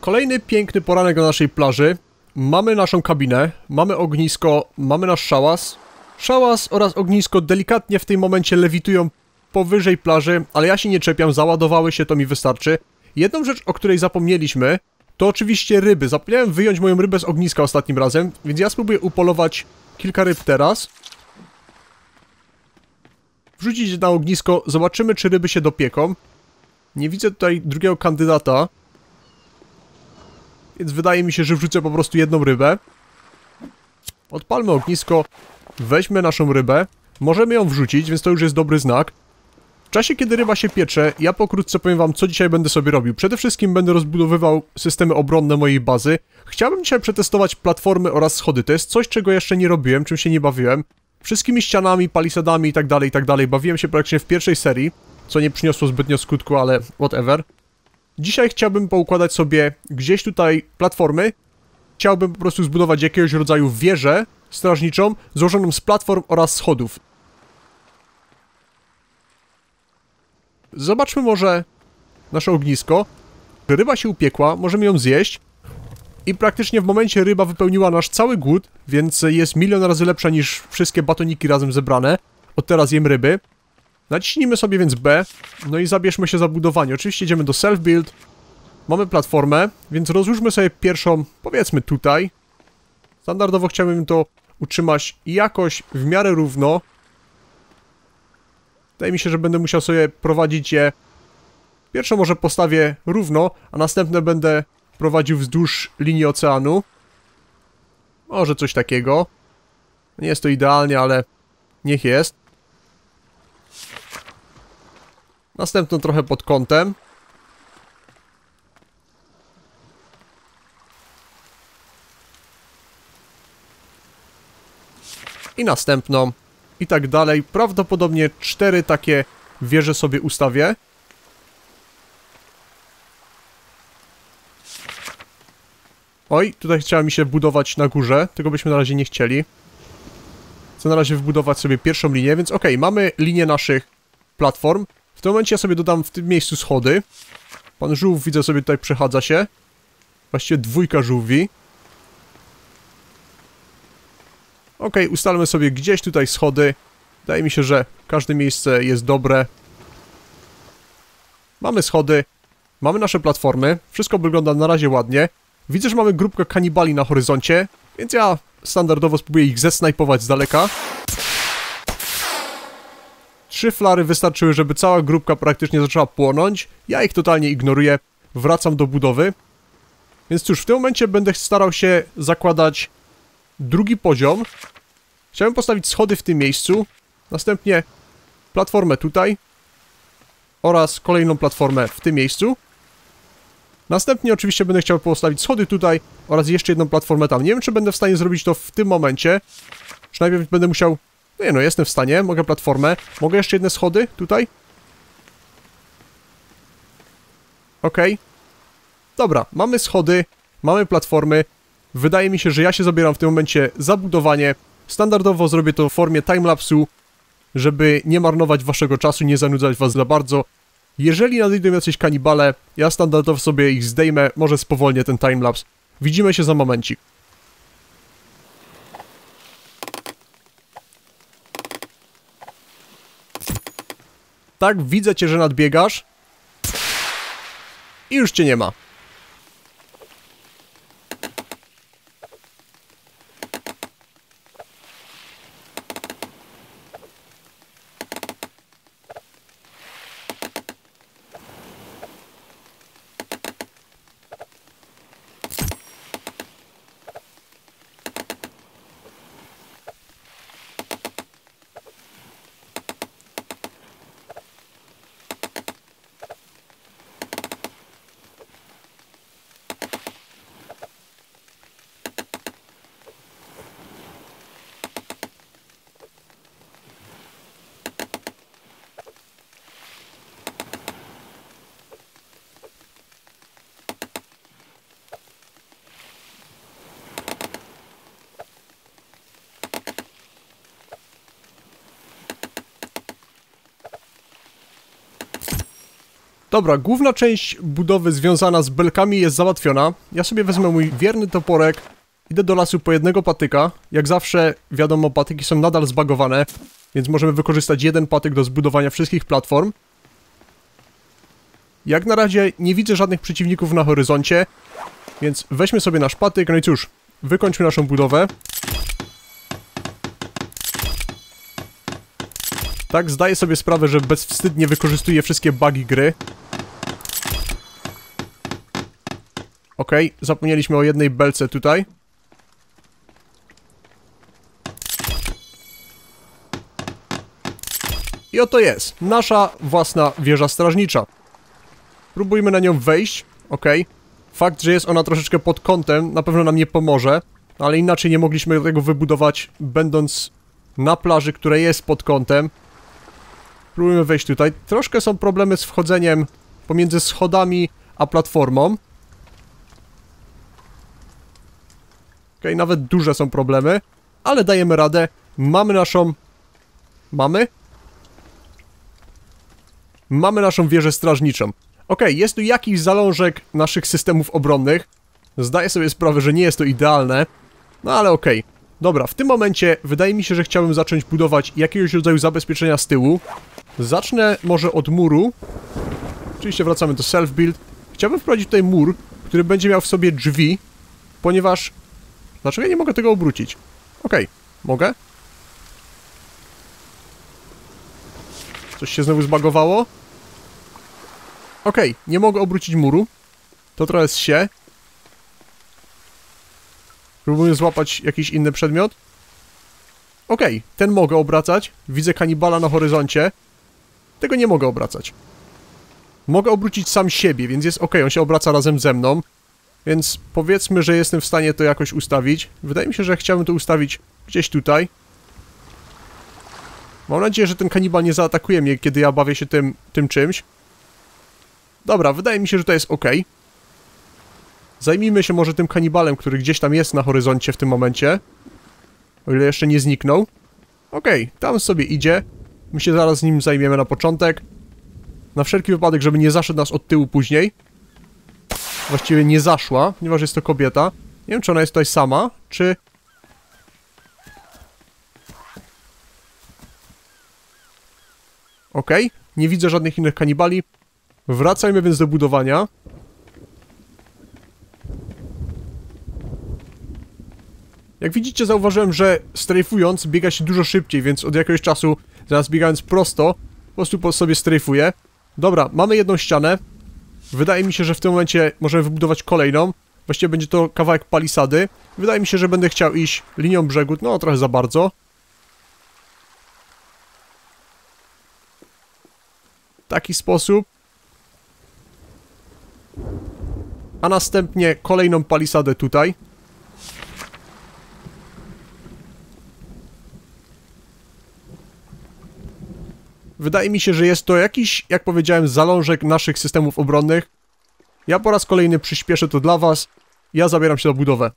Kolejny piękny poranek na naszej plaży. Mamy naszą kabinę, mamy ognisko, mamy nasz szałas. Szałas oraz ognisko delikatnie w tym momencie lewitują powyżej plaży, ale ja się nie czepiam, załadowały się, to mi wystarczy. Jedną rzecz, o której zapomnieliśmy, to oczywiście ryby. Zapomniałem wyjąć moją rybę z ogniska ostatnim razem, więc ja spróbuję upolować kilka ryb teraz. Wrzucić na ognisko, zobaczymy czy ryby się dopieką. Nie widzę tutaj drugiego kandydata. Więc wydaje mi się, że wrzucę po prostu jedną rybę. Odpalmy ognisko, weźmy naszą rybę. Możemy ją wrzucić, więc to już jest dobry znak. W czasie, kiedy ryba się piecze, ja pokrótce powiem wam, co dzisiaj będę sobie robił. Przede wszystkim będę rozbudowywał systemy obronne mojej bazy. Chciałbym dzisiaj przetestować platformy oraz schody. To jest coś, czego jeszcze nie robiłem, czym się nie bawiłem. Wszystkimi ścianami, palisadami i tak dalej, i tak. Bawiłem się praktycznie w pierwszej serii, co nie przyniosło zbytnio skutku, ale whatever. Dzisiaj chciałbym poukładać sobie gdzieś tutaj platformy. Chciałbym po prostu zbudować jakiegoś rodzaju wieżę strażniczą, złożoną z platform oraz schodów. Zobaczmy może nasze ognisko. Ryba się upiekła, możemy ją zjeść. I praktycznie w momencie ryba wypełniła nasz cały głód, więc jest milion razy lepsza niż wszystkie batoniki razem zebrane. Od teraz jem ryby. Naciśnijmy sobie więc B, no i zabierzmy się za budowanie. Oczywiście idziemy do self-build. Mamy platformę, więc rozłóżmy sobie pierwszą, powiedzmy tutaj. Standardowo chciałbym to utrzymać jakoś w miarę równo. Wydaje mi się, że będę musiał sobie prowadzić je... Pierwszą może postawię równo, a następne będę prowadził wzdłuż linii oceanu. Może coś takiego. Nie jest to idealnie, ale niech jest. Następną trochę pod kątem. I następną. I tak dalej. Prawdopodobnie cztery takie wieże sobie ustawię. Oj, tutaj chciała mi się wbudować na górze, tego byśmy na razie nie chcieli. Chcę na razie wbudować sobie pierwszą linię, więc okay, mamy linię naszych platform. W tym momencie ja sobie dodam w tym miejscu schody. Pan żółw, widzę sobie tutaj przechadza się. Właściwie dwójka żółwi. Ok, ustalmy sobie gdzieś tutaj schody. Wydaje mi się, że każde miejsce jest dobre. Mamy schody. Mamy nasze platformy. Wszystko wygląda na razie ładnie. Widzę, że mamy grupkę kanibali na horyzoncie, więc ja standardowo spróbuję ich zesnajpować z daleka. Trzy flary wystarczyły, żeby cała grupka praktycznie zaczęła płonąć. Ja ich totalnie ignoruję. Wracam do budowy. Więc cóż, w tym momencie będę starał się zakładać drugi poziom. Chciałem postawić schody w tym miejscu. Następnie platformę tutaj. Oraz kolejną platformę w tym miejscu. Następnie oczywiście będę chciał postawić schody tutaj oraz jeszcze jedną platformę tam. Nie wiem, czy będę w stanie zrobić to w tym momencie. Czy najpierw będę musiał nie no, jestem w stanie, mogę platformę. Mogę jeszcze jedne schody tutaj? Okej. Okay. Dobra, mamy schody, mamy platformy. Wydaje mi się, że ja się zabieram w tym momencie za budowanie. Standardowo zrobię to w formie timelapsu, żeby nie marnować waszego czasu, nie zanudzać was za bardzo. Jeżeli nadejdą jacyś kanibale, ja standardowo sobie ich zdejmę, może spowolnię ten timelapse. Widzimy się za momencik. Tak, widzę cię, że nadbiegasz. I już cię nie ma. Dobra, główna część budowy związana z belkami jest załatwiona. Ja sobie wezmę mój wierny toporek, idę do lasu po jednego patyka. Jak zawsze, wiadomo, patyki są nadal zbagowane, więc możemy wykorzystać jeden patyk do zbudowania wszystkich platform. Jak na razie nie widzę żadnych przeciwników na horyzoncie, więc weźmy sobie nasz patyk, no i cóż, wykończmy naszą budowę. Tak, zdaję sobie sprawę, że bezwstydnie wykorzystuję wszystkie bugi gry. Okej, okay, zapomnieliśmy o jednej belce tutaj. I oto jest, nasza własna wieża strażnicza. Próbujmy na nią wejść, ok. Fakt, że jest ona troszeczkę pod kątem, na pewno nam nie pomoże, ale inaczej nie mogliśmy tego wybudować, będąc na plaży, która jest pod kątem. Próbujemy wejść tutaj. Troszkę są problemy z wchodzeniem pomiędzy schodami a platformą. Ok, nawet duże są problemy, ale dajemy radę. Mamy naszą... Mamy? Mamy naszą wieżę strażniczą. Ok, jest tu jakiś zalążek naszych systemów obronnych. Zdaję sobie sprawę, że nie jest to idealne. No ale. Okay. Dobra, w tym momencie wydaje mi się, że chciałbym zacząć budować jakiegoś rodzaju zabezpieczenia z tyłu. Zacznę może od muru. Oczywiście wracamy do self-build. Chciałbym wprowadzić tutaj mur, który będzie miał w sobie drzwi, ponieważ... Dlaczego ja nie mogę tego obrócić? Okej, okay. mogę? Coś się znowu zbagowało? Okej, okay. nie mogę obrócić muru. To trochę się. Próbuję złapać jakiś inny przedmiot. Okej, okay. ten mogę obracać. Widzę kanibala na horyzoncie. Tego nie mogę obracać. Mogę obrócić sam siebie, więc jest ok, on się obraca razem ze mną. Więc powiedzmy, że jestem w stanie to jakoś ustawić. Wydaje mi się, że chciałbym to ustawić gdzieś tutaj. Mam nadzieję, że ten kanibal nie zaatakuje mnie, kiedy ja bawię się tym, tym czymś. Dobra, wydaje mi się, że to jest ok. Zajmijmy się może tym kanibalem, który gdzieś tam jest na horyzoncie w tym momencie. O ile jeszcze nie zniknął. Okej, okay, tam sobie idzie. My się zaraz z nim zajmiemy na początek. Na wszelki wypadek, żeby nie zaszedł nas od tyłu później. Właściwie nie zaszła, ponieważ jest to kobieta. Nie wiem, czy ona jest tutaj sama, czy... Okej, okay. nie widzę żadnych innych kanibali. Wracajmy więc do budowania. Jak widzicie, zauważyłem, że strajfując biega się dużo szybciej, więc od jakiegoś czasu, zamiast biegając prosto, po prostu po sobie strajfuję. Dobra, mamy jedną ścianę. Wydaje mi się, że w tym momencie możemy wybudować kolejną. Właściwie będzie to kawałek palisady. Wydaje mi się, że będę chciał iść linią brzegu, no trochę za bardzo. Taki sposób. A następnie kolejną palisadę tutaj. Wydaje mi się, że jest to jakiś, jak powiedziałem, zalążek naszych systemów obronnych. Ja po raz kolejny przyspieszę to dla was. Ja zabieram się do budowy.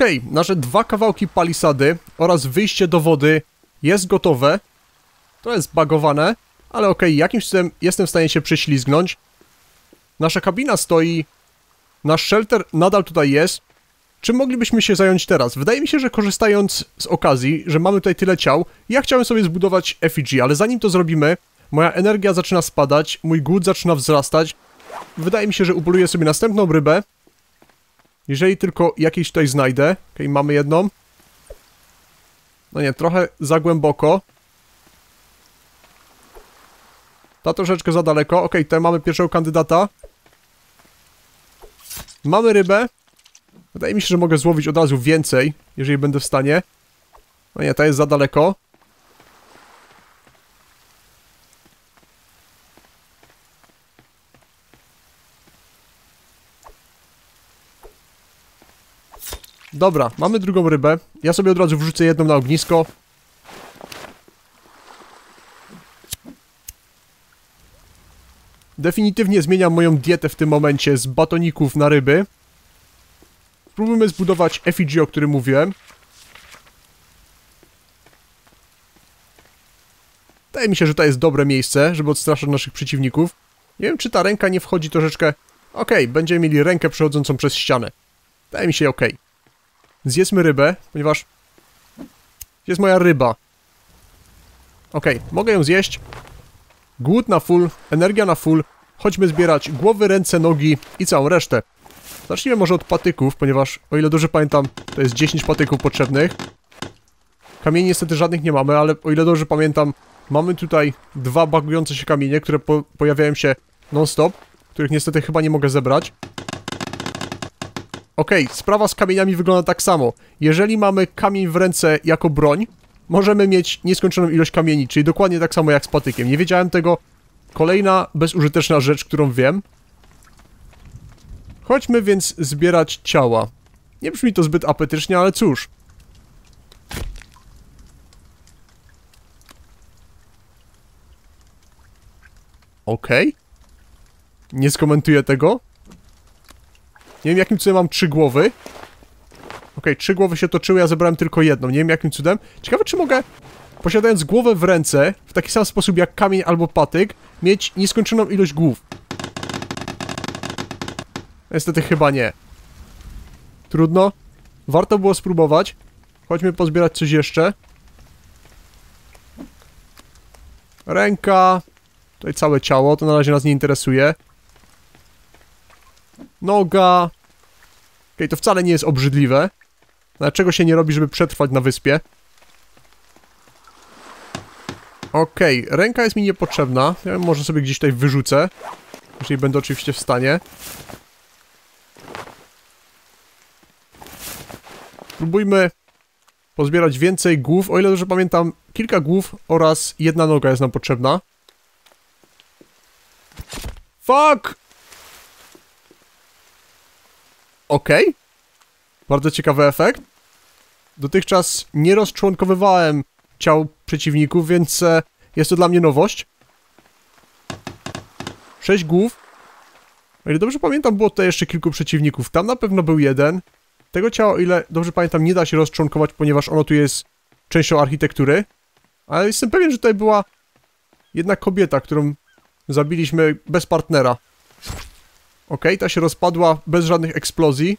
Okej, okay, nasze dwa kawałki palisady oraz wyjście do wody jest gotowe. To jest bagowane, ale okej, okay, jakimś cudem jestem w stanie się prześlizgnąć. Nasza kabina stoi, nasz shelter nadal tutaj jest. Czym moglibyśmy się zająć teraz? Wydaje mi się, że korzystając z okazji, że mamy tutaj tyle ciał, ja chciałem sobie zbudować effigy, ale zanim to zrobimy, moja energia zaczyna spadać, mój głód zaczyna wzrastać, wydaje mi się, że upoluję sobie następną rybę. Jeżeli tylko jakieś tutaj znajdę. Okay, mamy jedną. No nie, trochę za głęboko. Ta troszeczkę za daleko. Okay, tutaj mamy pierwszego kandydata. Mamy rybę. Wydaje mi się, że mogę złowić od razu więcej, jeżeli będę w stanie. No nie, ta jest za daleko. Dobra, mamy drugą rybę. Ja sobie od razu wrzucę jedną na ognisko. Definitywnie zmieniam moją dietę w tym momencie z batoników na ryby. Spróbujmy zbudować effigy, o którym mówiłem. Wydaje mi się, że to jest dobre miejsce, żeby odstraszać naszych przeciwników. Nie wiem, czy ta ręka nie wchodzi troszeczkę... Okej, okay, będziemy mieli rękę przechodzącą przez ścianę. Wydaje mi się ok. Zjedzmy rybę, ponieważ... Jest moja ryba. Okej, okay, mogę ją zjeść. Głód na full, energia na full. Chodźmy zbierać głowy, ręce, nogi i całą resztę. Zacznijmy może od patyków, ponieważ o ile dobrze pamiętam, to jest 10 patyków potrzebnych. Kamieni niestety żadnych nie mamy, ale o ile dobrze pamiętam, mamy tutaj dwa bagujące się kamienie, które po pojawiają się non-stop, których niestety chyba nie mogę zebrać. Okej, okay, sprawa z kamieniami wygląda tak samo. Jeżeli mamy kamień w ręce jako broń, możemy mieć nieskończoną ilość kamieni, czyli dokładnie tak samo jak z patykiem. Nie wiedziałem tego. Kolejna bezużyteczna rzecz, którą wiem. Chodźmy więc zbierać ciała. Nie brzmi to zbyt apetycznie, ale cóż. Okej. Okay. Nie skomentuję tego. Nie wiem jakim cudem mam trzy głowy. Okej, okay, trzy głowy się toczyły, ja zebrałem tylko jedną. Nie wiem jakim cudem. Ciekawe czy mogę, posiadając głowę w ręce, w taki sam sposób jak kamień albo patyk, mieć nieskończoną ilość głów. Niestety chyba nie. Trudno. Warto było spróbować. Chodźmy pozbierać coś jeszcze. Ręka. Tutaj całe ciało, to na razie nas nie interesuje. Noga. Okej, okay, to wcale nie jest obrzydliwe. Dlaczego się nie robi, żeby przetrwać na wyspie? Okej, okay, ręka jest mi niepotrzebna. Ja może sobie gdzieś tutaj wyrzucę. Jeżeli będę oczywiście w stanie. Spróbujmy pozbierać więcej głów. O ile dobrze pamiętam, kilka głów oraz jedna noga jest nam potrzebna. Fuck! Okej. Okay. Bardzo ciekawy efekt. Dotychczas nie rozczłonkowywałem ciał przeciwników, więc e, jest to dla mnie nowość. Sześć głów. O ile dobrze pamiętam, było tutaj jeszcze kilku przeciwników. Tam na pewno był jeden. Tego ciała, o ile dobrze pamiętam, nie da się rozczłonkować, ponieważ ono tu jest częścią architektury. Ale jestem pewien, że tutaj była jedna kobieta, którą zabiliśmy bez partnera. Ok, ta się rozpadła bez żadnych eksplozji.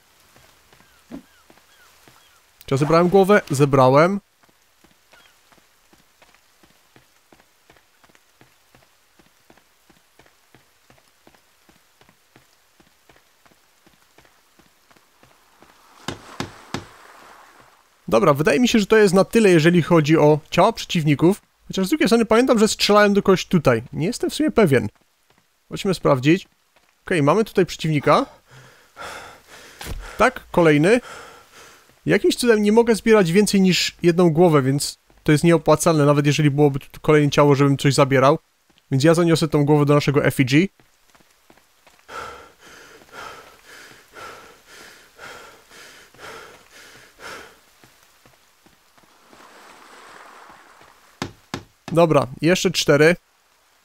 Czy ja zebrałem głowę? Zebrałem. Dobra, wydaje mi się, że to jest na tyle, jeżeli chodzi o ciała przeciwników. Chociaż z drugiej strony pamiętam, że strzelałem do kogoś tutaj. Nie jestem w sumie pewien. Chodźmy sprawdzić. Okay, mamy tutaj przeciwnika. Tak, kolejny. Jakimś cudem nie mogę zbierać więcej niż jedną głowę, więc to jest nieopłacalne, nawet jeżeli byłoby tu kolejne ciało, żebym coś zabierał. Więc ja zaniosę tą głowę do naszego effigy. Dobra, jeszcze cztery.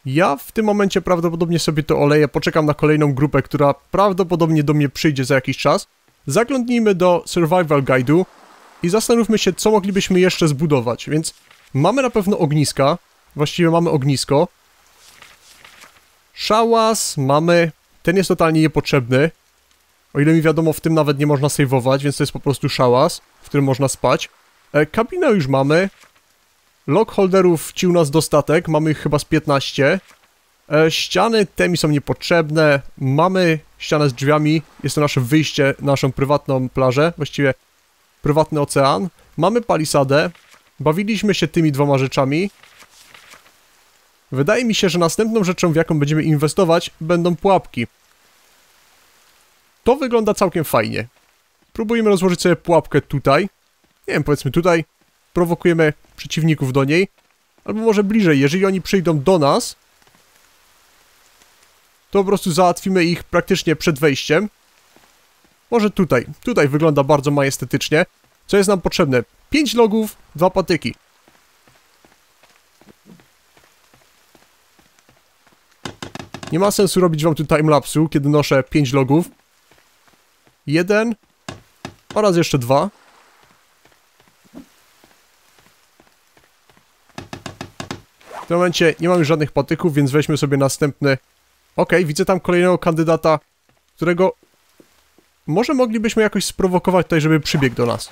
Ja w tym momencie prawdopodobnie sobie to oleję, poczekam na kolejną grupę, która prawdopodobnie do mnie przyjdzie za jakiś czas. Zaglądnijmy do Survival Guide'u i zastanówmy się, co moglibyśmy jeszcze zbudować, więc mamy na pewno ogniska, właściwie mamy ognisko. Szałas mamy, ten jest totalnie niepotrzebny. O ile mi wiadomo, w tym nawet nie można saveować, więc to jest po prostu szałas, w którym można spać. E, kabinę już mamy, Lockholderów ci u nas dostatek, mamy ich chyba z 15. E, ściany te mi są niepotrzebne. Mamy ścianę z drzwiami. Jest to nasze wyjście na naszą prywatną plażę, właściwie prywatny ocean. Mamy palisadę. Bawiliśmy się tymi dwoma rzeczami. Wydaje mi się, że następną rzeczą, w jaką będziemy inwestować, będą pułapki. To wygląda całkiem fajnie. Próbujemy rozłożyć sobie pułapkę tutaj. Nie wiem, powiedzmy tutaj. Prowokujemy przeciwników do niej. Albo może bliżej, jeżeli oni przyjdą do nas, to po prostu załatwimy ich praktycznie przed wejściem. Może tutaj. Tutaj wygląda bardzo majestetycznie. Co jest nam potrzebne? 5 logów, dwa patyki. Nie ma sensu robić wam tu timelapsu, kiedy noszę 5 logów. Jeden oraz jeszcze dwa. W tym momencie nie mamy żadnych patyków, więc weźmy sobie następny. Ok, widzę tam kolejnego kandydata, którego może moglibyśmy jakoś sprowokować tutaj, żeby przybiegł do nas.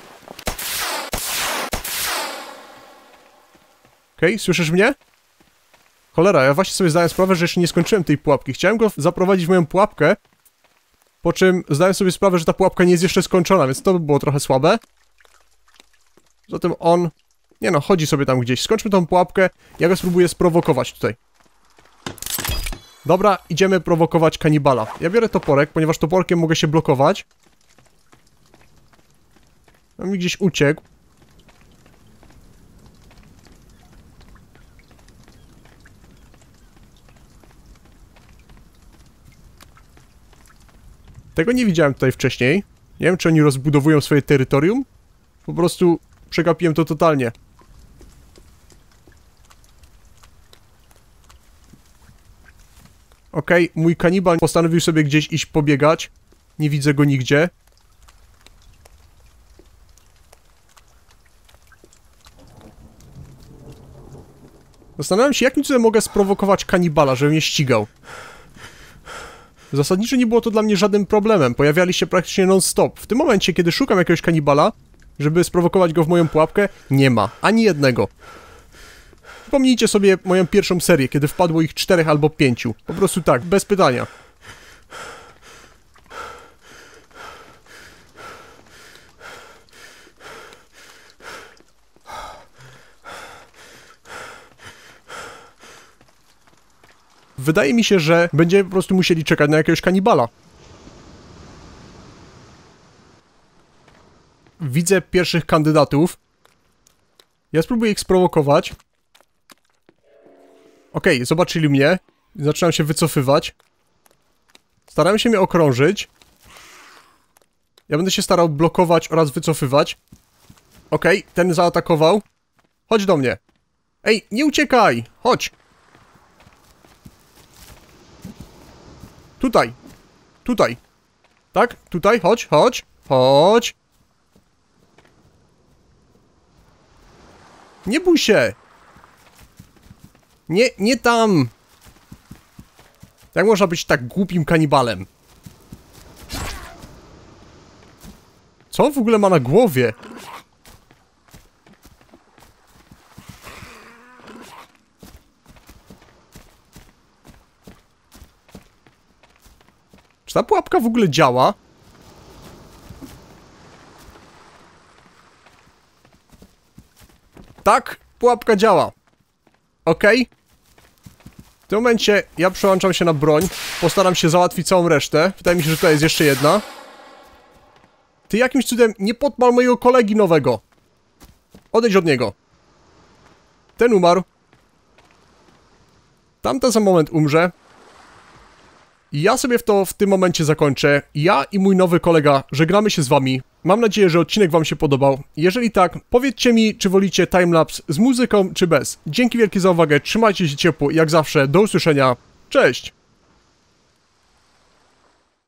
Okej, okay, słyszysz mnie? Cholera, ja właśnie sobie zdałem sprawę, że jeszcze nie skończyłem tej pułapki. Chciałem go zaprowadzić w moją pułapkę, po czym zdałem sobie sprawę, że ta pułapka nie jest jeszcze skończona, więc to by było trochę słabe. Zatem on... Nie no, chodzi sobie tam gdzieś. Skończmy tą pułapkę, ja go spróbuję sprowokować tutaj. Dobra, idziemy prowokować kanibala. Ja biorę toporek, ponieważ toporkiem mogę się blokować. On mi gdzieś uciekł. Tego nie widziałem tutaj wcześniej. Nie wiem, czy oni rozbudowują swoje terytorium. Po prostu przegapiłem to totalnie. Okej, okay, mój kanibal postanowił sobie gdzieś iść pobiegać. Nie widzę go nigdzie. Zastanawiam się, jakim cudem mogę sprowokować kanibala, żeby mnie ścigał. Zasadniczo nie było to dla mnie żadnym problemem, pojawiali się praktycznie non-stop. W tym momencie, kiedy szukam jakiegoś kanibala, żeby sprowokować go w moją pułapkę, nie ma. Ani jednego. Przypomnijcie sobie moją pierwszą serię, kiedy wpadło ich czterech albo pięciu. Po prostu tak, bez pytania. Wydaje mi się, że będziemy po prostu musieli czekać na jakiegoś kanibala. Widzę pierwszych kandydatów. Ja spróbuję ich sprowokować. Okej, okay, zobaczyli mnie. Zaczynam się wycofywać. Starałem się mnie okrążyć. Ja będę się starał blokować oraz wycofywać. Okej, okay, ten zaatakował. Chodź do mnie. Ej, nie uciekaj! Chodź! Tutaj. Tutaj. Tak? Tutaj, chodź, chodź, chodź. Nie bój się! Nie, nie tam! Jak można być tak głupim kanibalem? Co on w ogóle ma na głowie? Czy ta pułapka w ogóle działa? Tak, pułapka działa. Okej. Okay. W tym momencie ja przełączam się na broń. Postaram się załatwić całą resztę. Wydaje mi się, że tutaj jest jeszcze jedna. Ty jakimś cudem nie podpal mojego kolegi nowego. Odejdź od niego. Ten umarł. Tamten za moment umrze. Ja sobie w to w tym momencie zakończę. Ja i mój nowy kolega żegnamy się z wami. Mam nadzieję, że odcinek wam się podobał. Jeżeli tak, powiedzcie mi, czy wolicie timelapse z muzyką, czy bez. Dzięki wielkie za uwagę, trzymajcie się ciepło jak zawsze, do usłyszenia. Cześć!